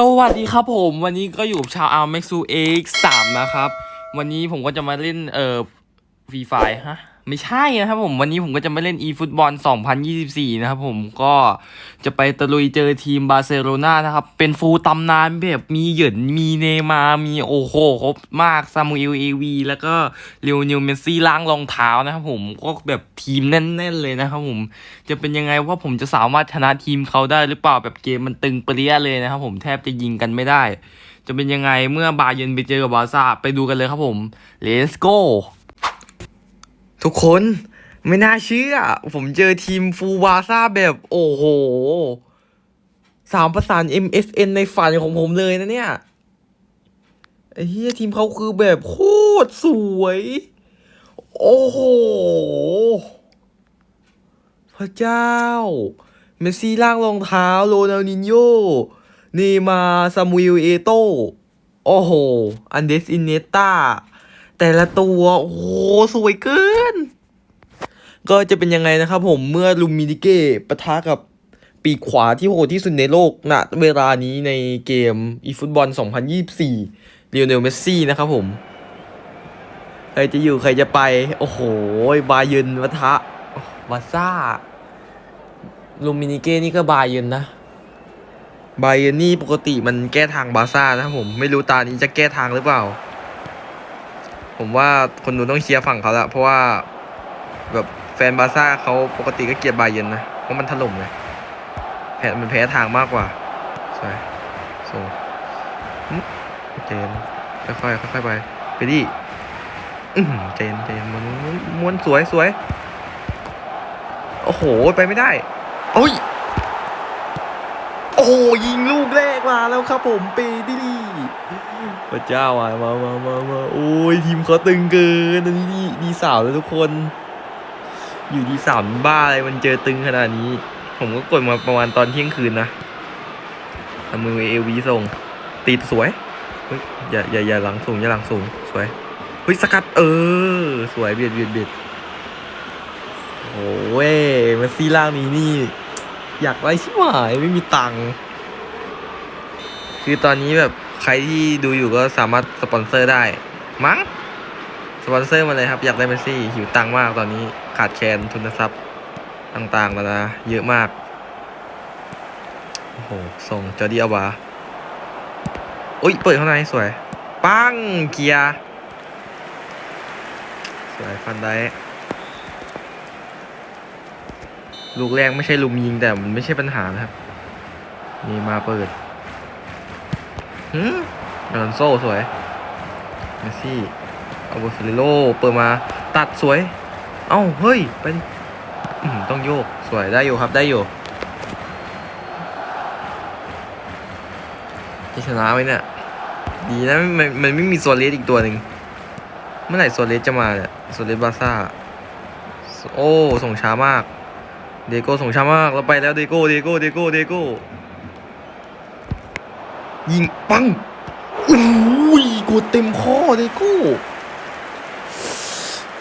สวัสดีครับผมวันนี้ก็อยู่กับชาวอาร์เม็กซูเอ็กสามนะครับ วันนี้ผมก็จะมาเล่นเอ่อฟรีไฟฮะ ไม่ใช่นะครับผมวันนี้ผมก็จะมาเล่น e ฟุตบอล2024 นะครับผมก็จะไปตะลุยเจอทีมบาร์เซโลนานะครับ เป็นฟูลตำนานแบบมีเหยินมีเนย์มา มีโอโหครบมากซามูเอลเอวีแล้วก็เรียวนิวเมสซี่ล้างรองเท้านะครับผมก็แบบทีมแน่นๆเลยนะครับผมจะเป็นยังไงว่าผมจะสามารถชนะทีมเขาได้หรือเปล่าแบบเกมมันตึงเปรี้ยเลยนะครับผมแทบจะยิงกันไม่ได้ จะเป็นยังไงเมื่อบาเยนไปเจอกับบาร์ซ่าไปดูกันเลยครับผม let's go ทุกคนไม่น่าเชื่อ ผมเจอทีมฟูบาร์ซ่าแบบโอ้โห สามประสาน MSN ในฝันของผมเลยนะเนี่ยไอ้เฮียทีมเขาคือแบบโคตรสวย โอ้โห พระเจ้า เมสซี่ล่างรองเท้าโรนัลดินโยเนย์มาซามูเอลเอโต โอ้โห อันเดสอินเนต้า แต่ละตัว โอ้โห สวยเกิน ก็จะเป็นยังไงนะครับผมเมื่อลูมินิเก้ปะทะกับปีกขวาที่โหดที่สุดในโลกณเวลานี้ในเกมอีฟุตบอล 2024เรียวเนลเมสซี่นะครับผม ใครจะอยู่ใครจะไป โอ้โห บาเยนปะทะบาซ่าลูมินิเก้นี่ก็บาเยนนะ บาเยนนี่ปกติมันแก้ทางบาซ่านะครับผม ไม่รู้ตานี้จะแก้ทางหรือเปล่า ผมว่าคนดูต้องเชียร์ฝั่งเขาละเพราะว่าแบบแฟนบาร์ซ่าเขาปกติก็เกลียดบาเยิร์นนะเพราะมันถล่มเลยแพ้มันแพ้ทางมากกว่าใช่โซ่หึเจนค่อยๆค่อยๆไปไปดิอือหือเจนเจนมันม้วนสวยสวยโอ้โหไปไม่ได้โอ้ยโอ้ยิงลูกแรกมาแล้วครับผมปีดิลี พระเจ้าอะมามามามาโอ้ยทีมเขาตึงเกินอันนี้ดีดีสาวเลยทุกคน อยู่ดีสามบ้าอะไรมันเจอตึงขนาดนี้ ผมก็กดมาประมาณตอนเที่ยงคืนนะทำมือเอวีส่งติดสวยเฮ้ยอย่าอย่าอย่าหลังสูงอย่าหลังสูงสวยเฮ้ยสกัดเออ สวยเบียดเบียดเบียดโอ้ยเมสซี่ล่างนี้นี่ อยากไล่ชิบหายไม่มีตังค์คือตอนนี้แบบ ใครที่ดูอยู่ก็สามารถสปอนเซอร์ได้ มั้ง สปอนเซอร์มาเลยครับ อยากได้เมสซี่ หิวตังค์มากตอนนี้ ขาดแคลนทุนทรัพย์ต่างๆมานะ เยอะมาก โอ้โห ส่งจอร์ดีอาบาอุ้ย เปิดข้างในสวย ปัง เกียร์ สวย ฟันได้ลูกแรกไม่ใช่ลุมยิงแต่มันไม่ใช่ปัญหานะครับ นี่มาเปิด หืมอลอนโซ่สวยเมสซี่อาเบอร์ฟิลิโลเปิดมาตัดสวย เอ้า เฮ้ย ไปดิต้องโยก สวยได้อยู่ครับได้อยู่จะชนะไหมเนี่ย ดีนะมันมันไม่มีโซเลสอีกตัวหนึ่งเมื่อไหร่โซเลสจะมาเนี่ยโซเลสบาซ่า โอ้ ส่งช้ามาก เดโก้ส่งช้ามาก เราไปแล้วเดโก้เดโก้เดโก้เดโก้ ยิงปังอุ้ยกดเต็มข้อเดโก้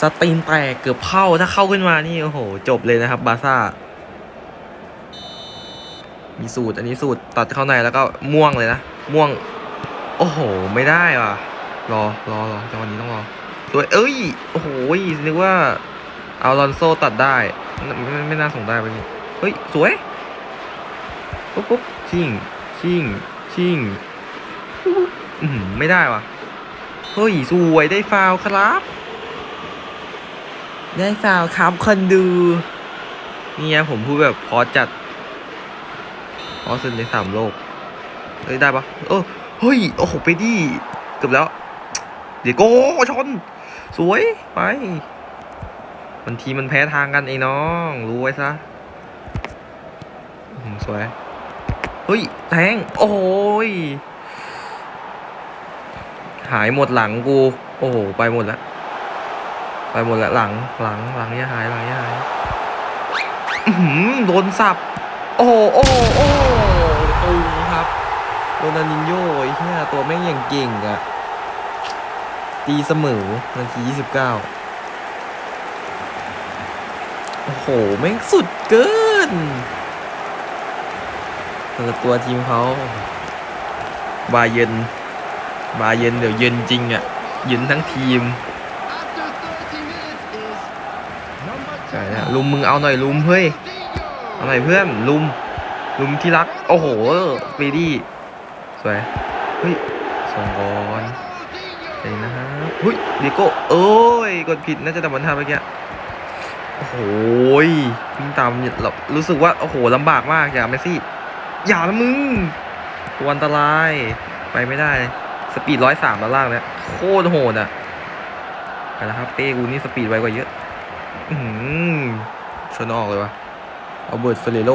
สตีนแตกเกือบเข้าถ้าเข้าขึ้นมานี่ โอ้โห จบเลยนะครับ บาซ่า มีสูตร อันนี้สูตรตัดเข้าในแล้วก็ม่วงเลยนะ ม่วง โอ้โห ไม่ได้ว่ะ รอรอรอจังหวะนี้ต้องรอด้วยเอ้ย โอ้โหนึกว่าเอาลอนโซตัดได้ ไม่ไม่ไม่น่าส่งได้ไปนี่เฮ้ย สวย ปุ๊บปุ๊บชิงชิง ชิงปุ๊บปุ๊บอือหือไม่ได้ว่ะเฮ้ยสวยได้ฟาวล์ครับ ได้ฟาวล์ครับคนดูเนี่ยผมพูดแบบพอจัดพอสุดในสามโลกเฮ้ยได้ปะเออเฮ้ยโอ้โหไปดิเกือบแล้ว เดี๋ยวโก้ชน สวยไปมันทีมมันแพ้ทางกันไอ้น้อง รู้ไว้ซะอืมสวยเฮ้ย แทง โอ้ย หายหมดหลังกู โอ้โห ไปหมดแล้วไปหมดแล้วหลัง หลัง หลังเนี่ยหาย หลังเนี่ยหายหือโดนสับ โอ้โหโอ้โหโอ้โตูครับ โรนัลดินโญ่ไอ้เหี้ยตัวแม่งอย่างเก่งอะตีเสมอนาทียี่สิบเก้าโอ้โห แม่งสุดเกิน แต่ละตัวทีมเขาบาเยนบาเยนเดี๋ยวเย็นจริงอะเย็นทั้งทีมใช่นะลุมมึงเอาหน่อยลุมเฮ้ยเอาหน่อยเพื่อนลุมลุมที่รัก โอ้โหปีดี้สวยเฮ้ยส่งกอนใจนะครับเฮ้ยเดโก้เอ้ยกดผิดน่าจะดับบอลทันเมื่อกี้โอ้โหยวิ่งตามเรารู้สึกว่าโอ้โหลำบากมากอย่าเมสซี่ อย่าละมึง ตัวอันตราย ไปไม่ได้ สปีดร้อยสามแล้วล่างเนี่ยโคตรโหดอะไปแล้วครับ เป้กูนี่สปีดไวกว่าเยอะ อือหือชนออกเลยวะเอาเบิร์ตเฟเรโล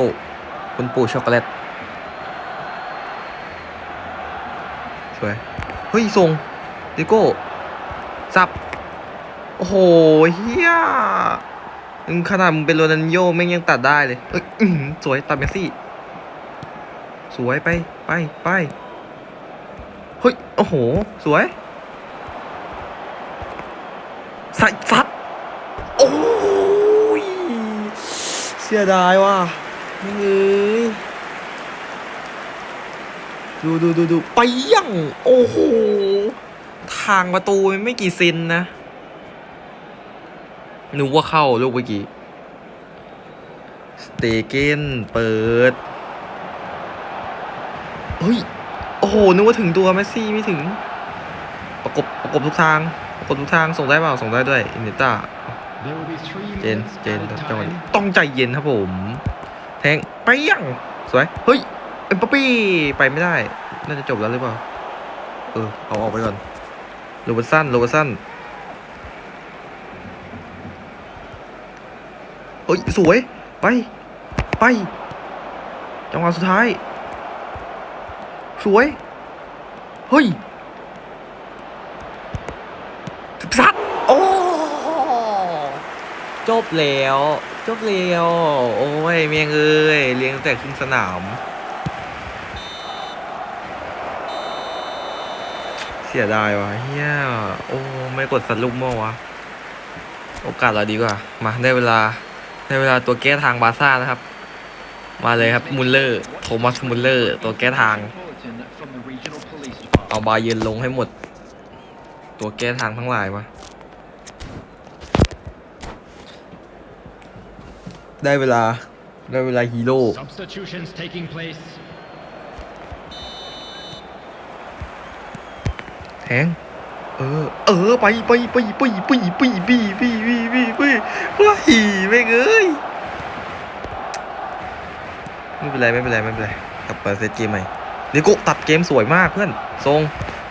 คุณปู่ช็อกโกแลตสวย เฮ้ยส่งดิโก้สับ โอ้โหเฮียขนาดมึงเป็นโรนัลโยแม่งยังตัดได้เลยเอ้ยสวยตัดเมสซี่ สวยไปไปไปเฮ้ยโอ้โห สวยใส่ซัดโอ้ยเสียดายว่ะไม่เอ้ยดูดูดูดูไปยังโอ้โห ทางประตูไม่กี่เซนนะนึกว่าเข้าลูกเมื่อกี้ สเตเกนเปิด ฮ้ย โอ้โห นึกว่าถึงตัวแมสซี่ไม่ถึง ประกบ ประกบทุกทาง ประกบทุกทาง ส่งได้เปล่า ส่งได้ด้วย อินเนต้า เจน เจนจังหวะนี้ต้องใจเย็นครับผม แทงไปยัง สวย เฮ้ย เอ็มปปี้ ไปไม่ได้ น่าจะจบแล้วหรือเปล่า เออ เอาออกไปก่อน โรเบร์ตสัน โรเบร์ตสันเฮ้ย สวย ไป ไป จังหวะสุดท้าย สวย เฮ้ยสัตว์โอ้จบแล้ว จบแล้ว โอ้ยเมียงเอ้ยเลี้ยงตั้งแต่ครึ่งสนาม เสียดายวะเฮียโอ้ไม่กดสัตว์ลูกโม่วะ โอกาสเราดีกว่า มาได้เวลาได้เวลาตัวแก้ทางบาซ่านะครับ มาเลยครับมุลเลอร์ โทมัสมุลเลอร์ ตัวแก้ทาง เอาบาเยร์นลงให้หมด ตัวแก้ทางทั้งหลายมาได้เวลา ได้เวลาฮีโร่ Substitutions taking place. แทงเออ เออ ไปไปไปไปไปไปไปไปไปไปไปไปไม่เงยไม่เป็นไร ไม่เป็นไร ไม่เป็นไร กลับมาเซตเกมใหม่ นิโกตัดเกมสวยมากเพื่อนทรง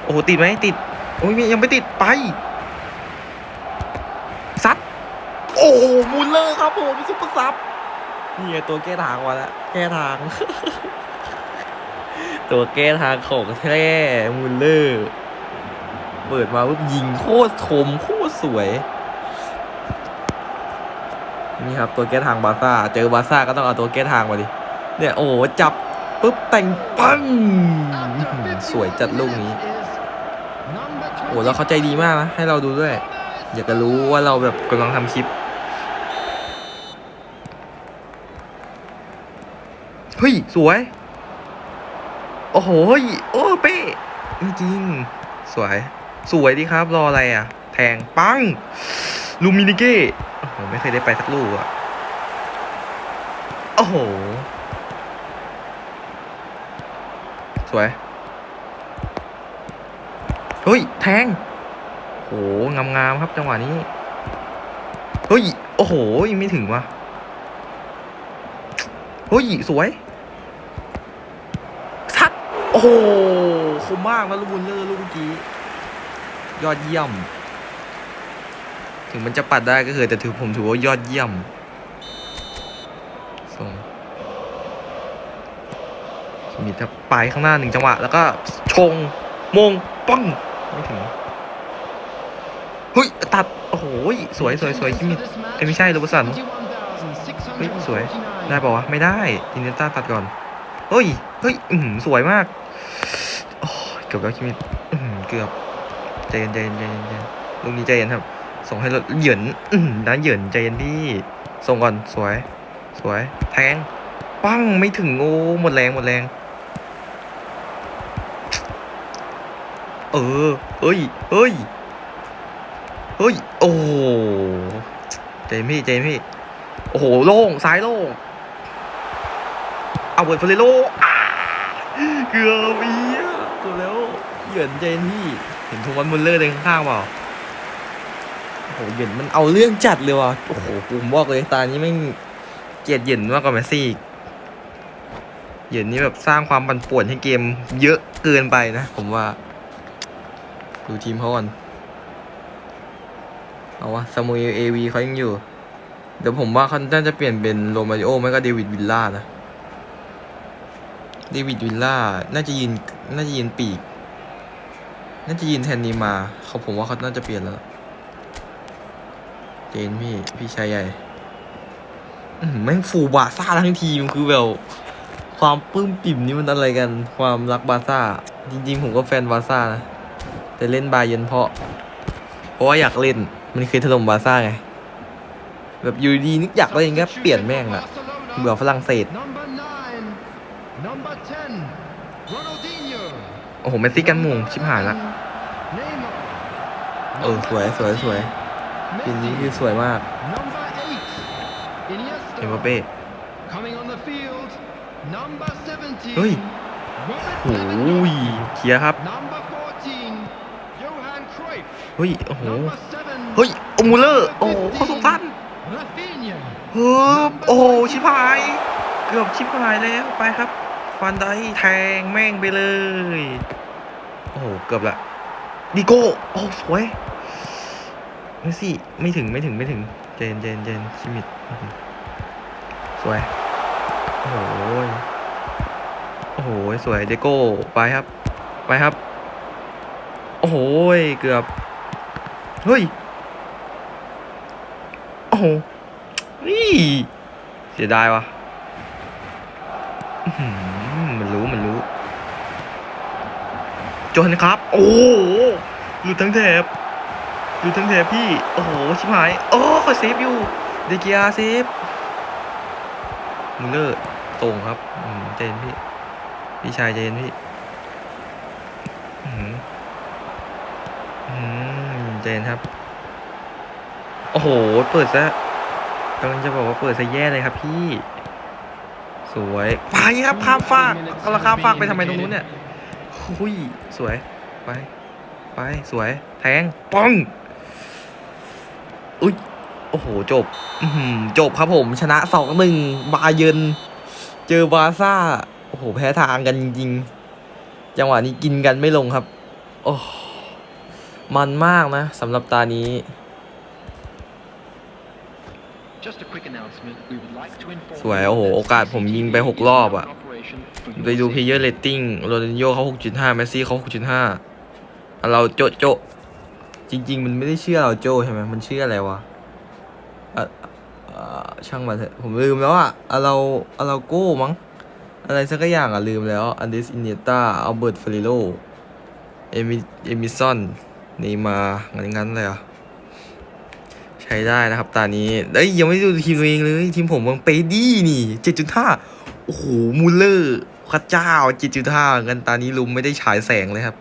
โอ้โหติดไหมติดโอ้ยยังไม่ติดไปซัดโอ้โหมูลเลอร์ครับผมซุปเปอร์ซับนี่ไงตัวแก้ทางมาแล้วแก้ทาง ตัวแก้ทางของแท้มูลเลอร์เปิดมาปุ๊บยิงโคตรคมโคตรสวย นี่ครับตัวแก้ทางบาซ่า เจอบาซ่าก็ต้องเอาตัวแก้ทางมาดิ เนี่ยโอ้จับ ปุ๊บแต่งปังสวยจัดลูกนี้โอ้แล้วเขาใจดีมากนะให้เราดูด้วย อยากจะรู้ว่าเราแบบกำลังทำคลิปเฮ้ย สวย โอ้โหโอ้เป้ไม่จริง สวย สวยดีครับ รออะไรอะ แทงปัง ลูมินิเก้โอ้โห ไม่เคยได้ไปสักลูกอะ โอ้โห ส วยเฮ้ยแทงโหงามๆครับจังหวะนี้เฮ้ยโอ้โหยังไม่ถึงวะเฮ้ยสวยสัดโอ้โหคมมากนะลูกบุญเลอร์ลูกเมื่อกี้ยอดเยี่ยม ถึงมันจะปัดได้ก็คือแต่ถือผมถือว่ายอดเยี่ยมส่ง มีถ้าไปข้างหน้าหนึ่งจังหวะ แล้วก็ชงมงปังไม่ถึงเฮ้ยตัด โอ้โหสวยสวยสวยคิมิเอ้ไม่ใช่โรบสันเฮ้ยสวยได้ป่าวะไม่ได้อินเนต้าตัดก่อนเฮ้ยเฮ้ยอือหือสวยมากโอ้เกือบแล้วคิมิอือหือเกือบใจเย็นใจเย็นใจเย็นใจเย็นลูกนี้ใจเย็นครับ ส่งให้รถเหยินอืมด้านเหยินใจเย็นพี่ส่งก่อนสวย สวยแทง ปังไม่ถึงโอ้หมดแรงหมดแรง เออ เฮ้ย เฮ้ย เฮ้ย โอ้เจมี่ เจมี่ โอ้โห โล่ง ซ้ายโล่ง เอาเวิร์ดเฟรโลเกือบอีกตัวแล้ว เหยินเจนี่ เห็นโทมัสมุลเลอร์เดินข้างๆเปล่าโอ้โห เหยินมันเอาเรื่องจัดเลยว่ะ โอ้โหผมบอกเลยตานี้ไม่เกลียดเหยินมากกว่าแมสซี่เหยินนี่แบบสร้างความปั่นป่วนให้เกม เยอะเกินไปนะ ผมว่า ดูทีมเขาก่อน เอาวะซามูเอลเอวีเขายังอยู่ เดี๋ยวผมว่าเขาน่าจะเปลี่ยนเป็นโรมาริโอไม่ก็เดวิดวิลล่านะเดวิดวิลล่าน่าจะยืนน่าจะยืนปีก น่าจะยืนแทนนีมาเขาผมว่าเขาน่าจะเปลี่ยนแล้ว เจนพี่ พี่ชายใหญ่แม่งฟูบาซ่าทั้งทีมคือแบบความปลื้มปิ่มนี่มันอะไรกัน ความรักบาซ่า จริง ๆ ผมก็แฟนบาซ่านะ แต่เล่นบาเยนเพราะ เพราะว่าอยากเล่น มันเคยถล่มบาซ่าไง แบบอยู่ดีนึกอยากเล่นก็เปลี่ยนแม่งอะเบื่อฝรั่งเศส โอ้โหเมสซี่กันมุงชิบหายละเออสวยสวยสวยปีนี้คือสวยมากเอ็มบัปเป้เฮ้ยโอ้ยเคลียครับ เฮ้ย โอ้โห Number seven. เฮ้ยโอมูเลอร์ โอ้โหเข้าสงทัน Rafinha. เฮ้ยโอ้โห ชิบหาย เกือบชิบหายแล้ว ไปครับ ฟันไดแทงแม่งไปเลย โอ้โห เกือบละดิโก้ โอ้สวยไม่สิไม่ถึง ไม่ถึง ไม่ถึง เจน เจน เจนคิมิดอื้อหือสวย โอ้โห โอ้โห สวย เดโก้ ไปครับ ไปครับ โอ้โห เกือบ เฮ้ย โอ้โหนี่เสียดายวะมันรู้มันรู้ จนครับ โอ้โหหลุดทั้งแถบหลุดทั้งแถบพี่ โอ้โห ชิบหาย โอ้เซฟอยู่ เดเกียเซฟมุลเลอร์ตรงครับอืมเจนพี่ พี่ชายเจนพี่ อืมอืม เจนครับ โอ้โห เปิดซะกำลังจะบอกว่าเปิดซะแย่เลยครับพี่ สวยไปครับข้ามฟากกำลังข้ามฟากไปทำไมตรงนู้นเนี่ยหุยสวย ไป ไป สวย แทงป้อง อุ้ย โอ้โห จบจบครับผม ชนะสองหนึ่งบาเยินเจอบาซ่า โอ้โห แพ้ทางกันจริง จังหวะนี้กินกันไม่ลงครับ โอ้ มันมากนะสำหรับตานี้ Just a quick announcement. We would like to inform สวย you โอ้โห that โอกาสผมยิงไป CCTV หกรอบอะ is now in operation for your ไปดู safety. เพ y เยอร์เรตติ้งโรนัลโยเขา 6.5 เมสซี่เขา 6.5 เราโจะโจะจริง ๆ มันไม่ได้เชื่อเราโจใช่ไหมมันเชื่ออะไรวะอะอะช่างมันเถอะผมลืมแล้วอะอะเราอะเราโก้มั้ง อะไรสักอย่างอะลืมแล้ว อันเดสอินเนต้าอัลเบิร์ตเฟริโล เอมิเอมิซอน นี่มางั้นงั้นเลยอะใช้ได้นะครับ ตานี้เอ้ยยังไม่ดูทีมตัวเองเลย ทีมผมมันเปดี้นี่7.5โอ้โหมูลเลอร์พระเจ้า7.5กันตานี้ลุมไม่ได้ฉายแสงเลยครับ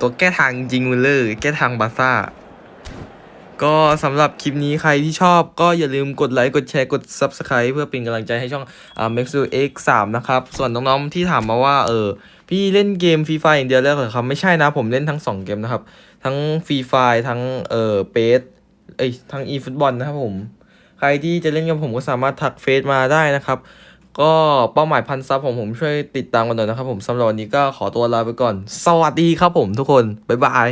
ตัวแก้ทางจริงมูลเลอร์แก้ทางบาซ่าก็สำหรับคลิปนี้ใครที่ชอบก็อย่าลืมกดไลค์กดแชร์กด Subscribe เพื่อเป็นกำลังใจให้ช่องอ่า Max X 3นะครับ ส่วนน้องๆที่ถามมาว่าเออ พี่เล่นเกมฟรีไฟอย่างเดียวแล้วเหรอครับ ไม่ใช่นะผมเล่นทั้ง 2 เกมนะครับ ทั้งฟรีไฟทั้งเอ่อเปสเอ้ยทั้งอีฟุตบอลนะครับผม ใครที่จะเล่นกับผมก็สามารถทักเฟซมาได้นะครับ ก็เป้าหมายพันซับของผมช่วยติดตามกันหน่อยนะครับผมสำหรับวันนี้ก็ขอตัวลาไปก่อน สวัสดีครับผมทุกคน บ๊ายบาย